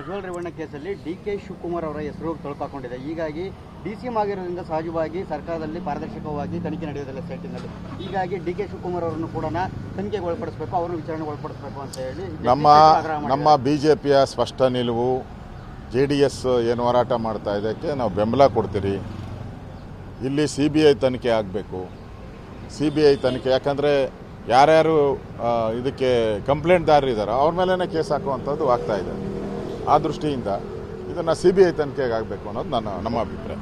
ಪ್ರಜ್ವಲ್ ರೇವಣ್ಣ ಕೇಸಲ್ಲಿ D K Shivakumar ಅವರ ಹೆಸರು ತೊಳ್ಕಾಕೊಂಡಿದೆ. ಹೀಗಾಗಿ ಡಿ ಸಿ ಎಂ ಆಗಿರೋದ್ರಿಂದ ಸಹಜವಾಗಿ ಸರ್ಕಾರದಲ್ಲಿ ಪಾರದರ್ಶಕವಾಗಿ ತನಿಖೆ ನಡೆಯೋದಿಲ್ಲ ಸ್ಟೇಟಿನಲ್ಲಿ. ಹೀಗಾಗಿ ಡಿ ಕೆ ಶಿವಕುಮಾರ್ ಅವರನ್ನು ಕೂಡ ತನಿಖೆಗೆ ಒಳಪಡಿಸಬೇಕು ಅವರನ್ನು ವಿಚಾರಣೆಗೆ ಒಳಪಡಿಸಬೇಕು ಅಂತ ಹೇಳಿ ನಮ್ಮ ನಮ್ಮ ಬಿ ಜೆ ಪಿಯ ಸ್ಪಷ್ಟ ನಿಲುವು ಜೆ ಡಿ ಎಸ್ ಏನು ಹೋರಾಟ ಮಾಡ್ತಾ ಇದಕ್ಕೆ ನಾವು ಬೆಂಬಲ ಕೊಡ್ತೀರಿ. ಇಲ್ಲಿ ಸಿ ಬಿ ಐ ತನಿಖೆ ಆಗಬೇಕು. ಸಿ ಬಿ ಐ ತನಿಖೆ ಯಾಕಂದರೆ ಯಾರ್ಯಾರು ಇದಕ್ಕೆ ಕಂಪ್ಲೇಂಟ್ದಾರರಿದ್ದಾರೋ ಅವ್ರ ಮೇಲೇ ಕೇಸ್ ಹಾಕುವಂಥದ್ದು ಆಗ್ತಾಯಿದೆ ಇದೆ. ಆ ದೃಷ್ಟಿಯಿಂದ ಇದನ್ನು ಸಿ ಬಿ ಐ ತನಿಖೆಗೆ ಆಗಬೇಕು ಅನ್ನೋದು ನನ್ನ ನಮ್ಮ ಅಭಿಪ್ರಾಯ.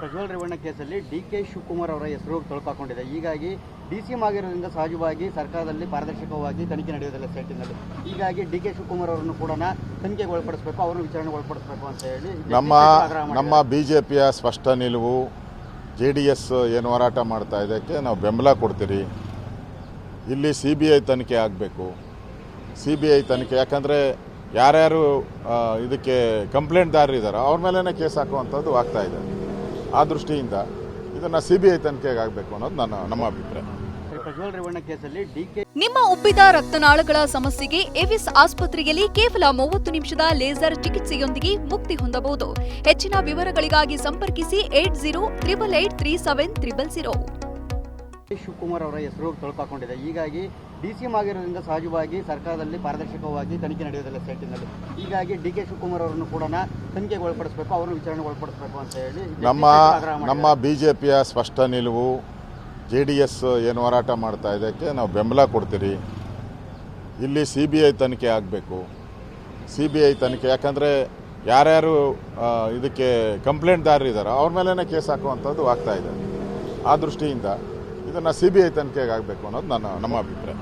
ಪ್ರಜ್ವಲ್ ರೇವಣ್ಣ ಕೇಸಲ್ಲಿ ಡಿ ಕೆ ಶಿವಕುಮಾರ್ ಅವರ ಹೆಸರು ತೊಳ್ಕಾಕೊಂಡಿದೆ ಹೀಗಾಗಿ ಡಿ ಸಿ ಎಂ ಆಗಿರೋದ್ರಿಂದ ಸಹಜವಾಗಿ ಸರ್ಕಾರದಲ್ಲಿ ಪಾರದರ್ಶಕವಾಗಿ ತನಿಖೆ ನಡೆಯೋದಿಲ್ಲ ಸ್ಟೇಟಿನಲ್ಲಿ ಹೀಗಾಗಿ ಡಿ ಕೆ ಶಿವಕುಮಾರ್ ಅವರನ್ನು ಕೂಡ ತನಿಖೆಗೆ ಒಳಪಡಿಸಬೇಕು ಅವರನ್ನು ವಿಚಾರಣೆಗೆ ಒಳಪಡಿಸಬೇಕು ಅಂತ ಹೇಳಿ ನಮ್ಮ ನಮ್ಮ ಬಿ ಜೆ ಪಿಯ ಸ್ಪಷ್ಟ ನಿಲುವು ಜೆ ಡಿ ಎಸ್ ಏನು ಹೋರಾಟ ಮಾಡ್ತಾ ಇದಕ್ಕೆ ನಾವು ಬೆಂಬಲ ಕೊಡ್ತೀರಿ. ಇಲ್ಲಿ ಸಿ ಬಿ ಐ ತನಿಖೆ ಆಗಬೇಕು. ಸಿ ಬಿ ಐ ತನಿಖೆ ಯಾಕಂದರೆ ಯಾರ್ಯಾರು ಇದಕ್ಕೆ ಇದಕ್ಕೆ ಕಂಪ್ಲೇಂಟ್ದಾರರಿದ್ದಾರೋ ಅವ್ರ ಮೇಲೇ ಕೇಸ್ ಹಾಕುವಂಥದ್ದು ಆಗ್ತಾ ಇದೆ. ಆ ದೃಷ್ಟಿಯಿಂದ ಇದನ್ನು ಸಿ ಬಿ ಐ ತನಿಖೆಗೆ ಆಗಬೇಕು ಅನ್ನೋದು ನನ್ನ ನಮ್ಮ ಅಭಿಪ್ರಾಯ. ಶ್ರೀ ಪ್ರಜ್ವಲ್ ಕೇಸಲ್ಲಿ ಡಿ ಕೆ ನಿಮ್ಮ ಉಬ್ಬಿದ ರಕ್ತನಾಳಗಳ ಸಮಸ್ಯೆಗೆ ಎವಿಸ್ ಆಸ್ಪತ್ರೆಯಲ್ಲಿ ಕೇವಲ ಮೂವತ್ತು ನಿಮಿಷದ ಲೇಸರ್ ಚಿಕಿತ್ಸೆಯೊಂದಿಗೆ ಮುಕ್ತಿ ಹೊಂದಬಹುದು. ಹೆಚ್ಚಿನ ವಿವರಗಳಿಗಾಗಿ ಸಂಪರ್ಕಿಸಿ eight zero triple eight three seven triple zero. Shivakumar ಅವರ ಹೆಸರು ತೊಳ್ಕಾಕೊಂಡಿದೆ ಹೀಗಾಗಿ ಡಿ ಸಿ ಎಂ ಆಗಿರೋದ್ರಿಂದ ಸಹಜವಾಗಿ ಸರ್ಕಾರದಲ್ಲಿ ಪಾರದರ್ಶಕವಾಗಿ ತನಿಖೆ ನಡೆಯೋದಿಲ್ಲ ಸ್ಟೇಟಿನಲ್ಲಿ ಹೀಗಾಗಿ ಡಿ ಕೆ ಶಿವಕುಮಾರ್ ಅವರನ್ನು ಕೂಡ ತನಿಖೆಗೆ ಒಳಪಡಿಸಬೇಕು ಅವರನ್ನು ವಿಚಾರಣೆಗೆ ಒಳಪಡಿಸಬೇಕು ಅಂತ ಹೇಳಿ ನಮ್ಮ ನಮ್ಮ ಬಿ ಜೆ ಪಿಯ ಸ್ಪಷ್ಟ ನಿಲುವು ಜೆ ಡಿ ಎಸ್ ಏನು ಹೋರಾಟ ಮಾಡ್ತಾ ಇದಕ್ಕೆ ನಾವು ಬೆಂಬಲ ಕೊಡ್ತೀರಿ. ಇಲ್ಲಿ ಸಿ ಬಿ ಐ ತನಿಖೆ ಆಗಬೇಕು. ಸಿ ಬಿ ಐ ತನಿಖೆ ಯಾಕಂದರೆ ಯಾರ್ಯಾರು ಇದಕ್ಕೆ ಕಂಪ್ಲೇಂಟ್ದಾರರಿದ್ದಾರೋ ಅವ್ರ ಮೇಲೇ ಕೇಸ್ ಹಾಕುವಂಥದ್ದು ಆಗ್ತಾಯಿದೆ ಇದೆ. ಆ ದೃಷ್ಟಿಯಿಂದ ಇದನ್ನು ಸಿ ಬಿ ಐ ತನಿಖೆಗೆ ಆಗಬೇಕು ಅನ್ನೋದು ನನ್ನ ನಮ್ಮ ಅಭಿಪ್ರಾಯ.